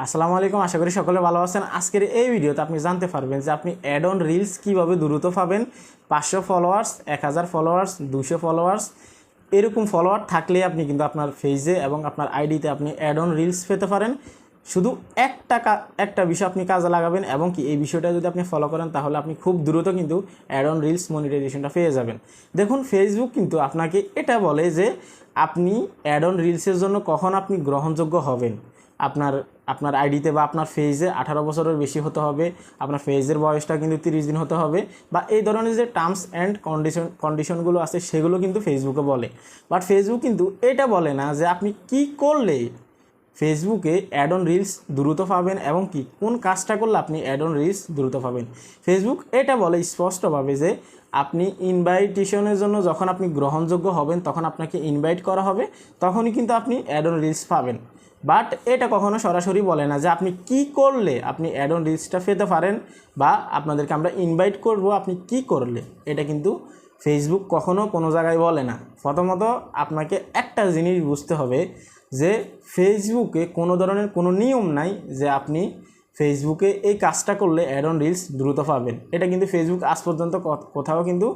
আসসালামু আলাইকুম, আশা করি সকলে ভালো আছেন। আজকের এই ভিডিওতে আপনি জানতে পারবেন যে আপনি অ্যাড অন রিলস কীভাবে দ্রুত পাবেন। পাঁচশো ফলোয়ার্স এক হাজার ফলোয়ার্স দুশো ফলোয়ার্স এরকম ফলোয়ার থাকলে আপনি কিন্তু আপনার ফেজে এবং আপনার আইডিতে আপনি অ্যাড অন রিলস পেতে পারেন। শুধু একটা একটা বিষয় আপনি কাজে লাগাবেন এবং কি এই বিষয়টা যদি আপনি ফলো করেন, তাহলে আপনি খুব দ্রুত কিন্তু অ্যাড অন রিলস মনিটাইজেশনটা পেয়ে যাবেন। দেখুন ফেসবুক কিন্তু আপনাকে এটা বলে যে আপনি অ্যাড অন রিলসের জন্য কখন আপনি গ্রহণযোগ্য হবেন। আপনার আপনার আইডিতে বা আপনার ফেজে আঠারো বছরের বেশি হতে হবে, আপনার ফেজের বয়সটা কিন্তু তিরিশ দিন হতে হবে, বা এই ধরনের যে টার্মস অ্যান্ড কন্ডিশন কন্ডিশনগুলো আছে সেগুলো কিন্তু ফেসবুকে বলে। বাট ফেসবুক কিন্তু এটা বলে না যে আপনি কি করলে ফেসবুকে অ্যাড অন রিলস দ্রুত পাবেন এবং কি? কোন কাজটা করলে আপনি অ্যাড অন রিলস দ্রুত পাবেন? ফেসবুক এটা বলে স্পষ্টভাবে যে আপনি ইনভাইটেশনের জন্য যখন আপনি গ্রহণযোগ্য হবেন, তখন আপনাকে ইনভাইট করা হবে, তখনই কিন্তু আপনি অ্যাড অন রিলস পাবেন। বাট এটা কখনো সরাসরি বলে না যে আপনি কি করলে আপনি অ্যাড অন রিলসটা পেতে পারেন বা আপনাদেরকে আমরা ইনভাইট করব আপনি কি করলে। এটা কিন্তু ফেসবুক কখনো কোনো জায়গায় বলে না। প্রথমত আপনাকে একটা জিনিস বুঝতে হবে যে ফেসবুকে কোনো ধরনের কোনো নিয়ম নাই যে আপনি ফেসবুকে এই কাজটা করলে অ্যাডন রিলস দ্রুত পাবেন। এটা কিন্তু ফেসবুক আজ পর্যন্ত কোথাও কিন্তু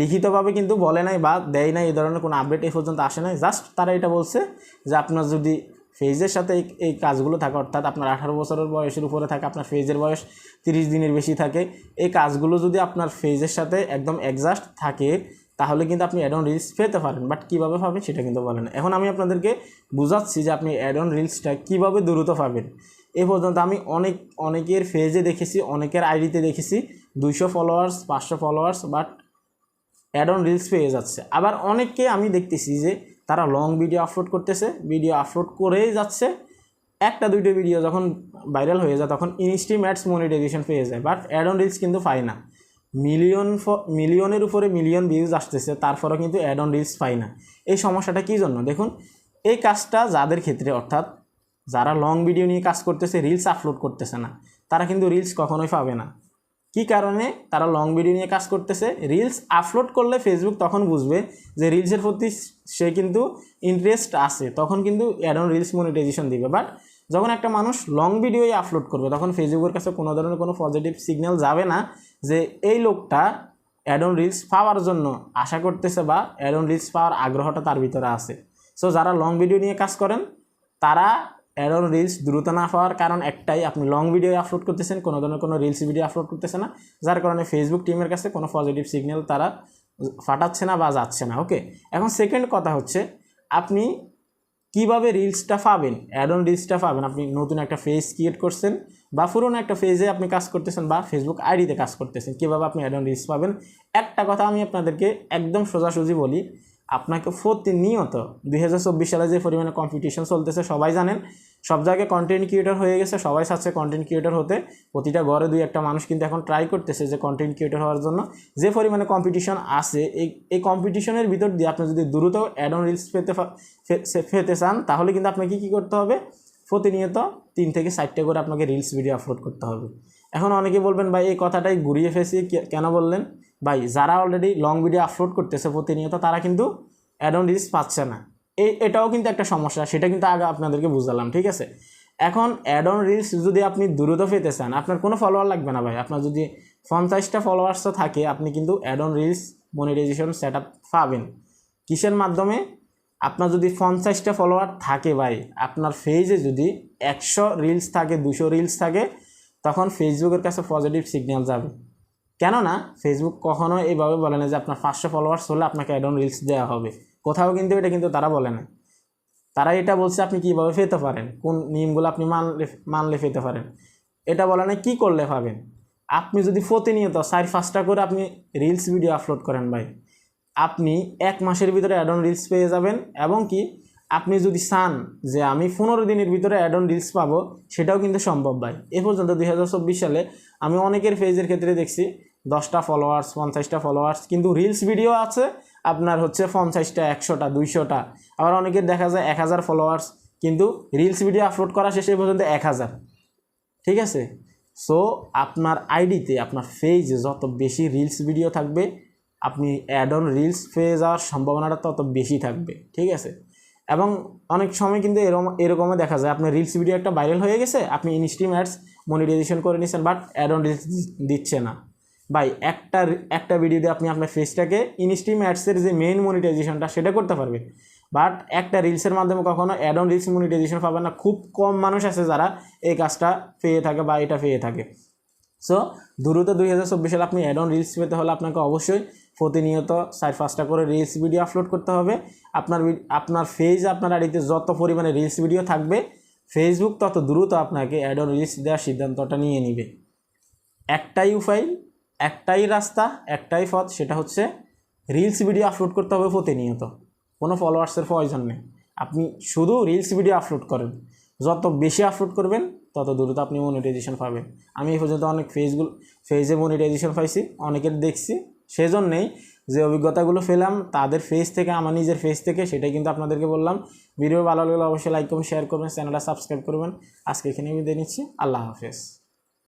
লিখিতভাবে কিন্তু বলে নাই বা দেয় নাই, এই ধরনের কোনো আপডেট এই পর্যন্ত আসে নাই। জাস্ট তারা এটা বলছে যে আপনার যদি ফেজের সাথে এই এই কাজগুলো থাকে, অর্থাৎ আপনার আঠারো বছরের বয়সের উপরে থাকে, আপনার ফেজের বয়স তিরিশ দিনের বেশি থাকে, এই কাজগুলো যদি আপনার ফেজের সাথে একদম অ্যাডজাস্ট থাকে তাহলে কিন্তু আপনি অ্যাড অন রিলস পেতে পারেন বাট কীভাবে পাবেন সেটা কিন্তু বলে না। এখন আমি আপনাদেরকে বুঝাচ্ছি যে আপনি অ্যাড অন রিলসটা কীভাবে দ্রুত পাবেন। এ পর্যন্ত আমি অনেক, অনেকের ফেজে দেখেছি, অনেকের আইডিতে দেখেছি, দুইশো ফলোয়ার্স পাঁচশো followers but ad on reels পেয়ে যাচ্ছে। আবার অনেককে আমি দেখতেছি যে তারা লং ভিডিও আপলোড করতেছে ভিডিও আপলোড করেই যাচ্ছে। একটা, দুইটো ভিডিও যখন ভাইরাল হয়ে যায়, তখন ইনস্ট্রিম অ্যাডস মনিটাইজেশন পেয়ে যায় বাট অ্যাড অন রিলস কিন্তু পায় না। মিলিয়ন মিলিয়নের উপরে মিলিয়ন ভিউজ আসতেছে, তারপরেও কিন্তু অ্যাড অন রিলস পাই না। এই সমস্যাটা কী জন্য? দেখুন, এই কাজটা যাদের ক্ষেত্রে, অর্থাৎ যারা লং ভিডিও নিয়ে কাজ করতেছে রিলস আপলোড করতেছে না, তারা কিন্তু রিলস কখনোই পাবে না। কি কারণে? তারা লং ভিডিও নিয়ে কাজ করতেছে রিলস আপলোড করলে ফেসবুক তখন বুঝবে যে রিলসের প্রতি সে কিন্তু ইন্টারেস্ট আছে, তখন কিন্তু অ্যাড অন রিলস মনিটাইজেশন দিবে। বাট যখন একটা মানুষ লং ভিডিওই আপলোড করবে, তখন ফেসবুকের কাছে কোনো ধরনের কোনো পজিটিভ সিগন্যাল যাবে না যে এই লোকটা অ্যাডন রিলস পাওয়ার জন্য আশা করতেছে বা অ্যাডন রিলস পাওয়ার আগ্রহটা তার ভিতরে আছে। সো যারা লং ভিডিও নিয়ে কাজ করেন, তারা অ্যাডন রিলস দ্রুত না পাওয়ার কারণ একটাই, আপনি লং ভিডিও আপলোড করতেছেন, কোনো ধরনের কোনো রিলস ভিডিও আপলোড করতেছে না, যার কারণে ফেসবুক টিমের কাছে কোনো পজিটিভ সিগন্যাল তারা ফাটাচ্ছে না বা যাচ্ছে না ওকে এখন সেকেন্ড কথা হচ্ছে, আপনি কীভাবে রিলসটা পাবেন? অ্যাডন রিলসটা পাবেন। আপনি নতুন একটা ফেস ক্রিয়েট করছেন বা পুরোনো একটা ফেজে আপনি কাজ করতেছেন বা ফেসবুক আইডিতে কাজ করতেছেন, কীভাবে আপনি অ্যাড অন রিলস পাবেন? একটা কথা আমি আপনাদেরকে একদম সোজাসুজি বলি, আপনাকে প্রতিনিয়ত দুই হাজার চব্বিশ সালে যে পরিমাণে কম্পিটিশন চলতেছে, সবাই জানেন, সব জায়গায় কন্টেন্ট ক্রিয়েটর হয়ে গেছে, সবাই চাচ্ছে কন্টেন্ট ক্রিয়েটর হতে। প্রতিটা ঘরে দুই একটা মানুষ কিন্তু এখন ট্রাই করতেছে যে কন্টেন্ট ক্রিয়েটর হওয়ার জন্য। যে পরিমাণে কম্পিটিশন আছে, এই এই কম্পিটিশনের ভিতর দিয়ে আপনি যদি দ্রুত অ্যাড অন রিলস পেতে পেতে চান, তাহলে কিন্তু আপনাকে কী করতে হবে? প্রতিনিয়ত তিন থেকে চারটে করে আপনাকে রিলস ভিডিও আপলোড করতে হবে। এখন অনেকে বলবেন, ভাই, এই কথাটাই ঘুরিয়ে ফেসি কেন বললেন? ভাই, যারা অলরেডি লং ভিডিও আপলোড করতেছে প্রতিনিয়ত, তারা কিন্তু অ্যাডন রিলস পাচ্ছে না। এই এটাও কিন্তু একটা সমস্যা, সেটা কিন্তু আগে আপনাদেরকে বুঝালাম, ঠিক আছে? এখন অ্যাড অন রিলস যদি আপনি দ্রুত পেতে চান, আপনার কোনো ফলোয়ার লাগবে না ভাই। আপনার যদি পঞ্চাশটা ফলোয়ার্সও থাকে, আপনি কিন্তু ad on reels monetization set up পাবেন। কিসের মাধ্যমে? আপনার যদি পঞ্চাশটা ফলোয়ার থাকে ভাই, আপনার ফেজে যদি একশো রিলস থাকে, দুশো রিলস থাকে, তখন ফেসবুকের কাছে পজিটিভ সিগন্যাল যাবে। কেননা ফেসবুক কখনো এইভাবে বলে না যে আপনার পাঁচশো ফলোয়ার্স হলে আপনাকে অ্যাড অন রিলস দেওয়া হবে। কোথাও কিন্তু এটা কিন্তু তারা বলে না। তারা এটা বলছে আপনি কীভাবে পেতে পারেন? কোন নিয়মগুলো আপনি মানলে মানলে পেতে পারেন? এটা বলে না কী করলে পাবেন? আপনি যদি প্রতিনিয়ত চার পাঁচটা করে আপনি রিলস ভিডিও আপলোড করেন ভাই আপনি এক মাসের ভিতরে অ্যাড অন রিলস পেয়ে যাবেন এবং কি আপনি যদি চান যে আমি পনেরো দিনের ভিতরে অ্যাড অন রিলস পাবো, সেটাও কিন্তু সম্ভব ভাই। এ পর্যন্ত দুই হাজার চব্বিশ সালে আমি অনেকের পেজের ক্ষেত্রে দেখছি, দশটা ফলোয়ার্স পঞ্চাশটা ফলোয়ার্স কিন্তু রিলস ভিডিও আছে, আপনার হচ্ছে পঞ্চাশটা, একশোটা, দুইশোটা। আবার অনেকের দেখা যায় এক হাজার ফলোয়ার্স কিন্তু রিলস ভিডিও আপলোড করা শেষে পর্যন্ত এক হাজার। ঠিক আছে? সো আপনার আইডিতে আপনার পেজে যত বেশি রিলস ভিডিও থাকবে আপনি অ্যাড অন রিলস পেয়ে যাওয়ার সম্ভাবনাটা তত বেশি থাকবে, ঠিক আছে? এবং অনেক সময় কিন্তু এরকম এরকমও দেখা যায়, আপনার রিলস ভিডিও একটা ভাইরাল হয়ে গেছে, আপনি ইনস্ট্রিম অ্যাডস মনিটাইজেশন করে নিচ্ছেন বাট অ্যাড অন রিলস দিচ্ছে না। ভাই, একটা একটা ভিডিও দিয়ে আপনি আপনার ফেসটাকে ইনস্ট্রিম অ্যাডসের যে মেইন মনিটাইজেশনটা সেটা করতে পারবেন বাট একটা রিলসের মাধ্যমে কখনো অ্যাড অন রিলস মনিটাইজেশন পাবেন না। খুব কম মানুষ আছে যারা এই কাজটা পেয়ে থাকে বা এটা পেয়ে থাকে। সো দ্রুত দুই হাজার চব্বিশ সালে আপনি অ্যাড অন রিলস পেতে হলে আপনাকে অবশ্যই প্রতিনিয়ত চার, পাঁচটা করে রিলস ভিডিও আপলোড করতে হবে। আপনার আপনার ফেজ আপনার আইডিতে যত পরিমাণে রিলস ভিডিও থাকবে ফেসবুক তত দ্রুত আপনাকে অ্যাড অন রিলস দেওয়ার সিদ্ধান্তটা নিয়ে নিবে। একটাই উপায়, একটাই রাস্তা, একটাই পথ, সেটা হচ্ছে রিলস ভিডিও আপলোড করতে হবে প্রতিনিয়ত। কোনো ফলোয়ার্সের প্রয়োজন নেই। আপনি শুধু রিলস ভিডিও আপলোড করেন। যত বেশি আপলোড করবেন তত দ্রুত আপনি মনিটাইজেশন পাবেন। আমি এই পর্যন্ত অনেক ফেজগুলো ফেজে মনিটাইজেশন পাইছি, অনেকের দেখছি। সেজন্যেই যে অভিজ্ঞতাগুলো পেলাম, তাদের ফেস থেকে, আমার নিজের ফেস থেকে, সেটাই কিন্তু আপনাদেরকে বললাম। ভিডিও ভালো লাগলে অবশ্যই লাইক করবেন শেয়ার করবেন চ্যানেলটা সাবস্ক্রাইব করবেন। আজকে এখানে বিদায় নিচ্ছি। আল্লাহ হাফেজ।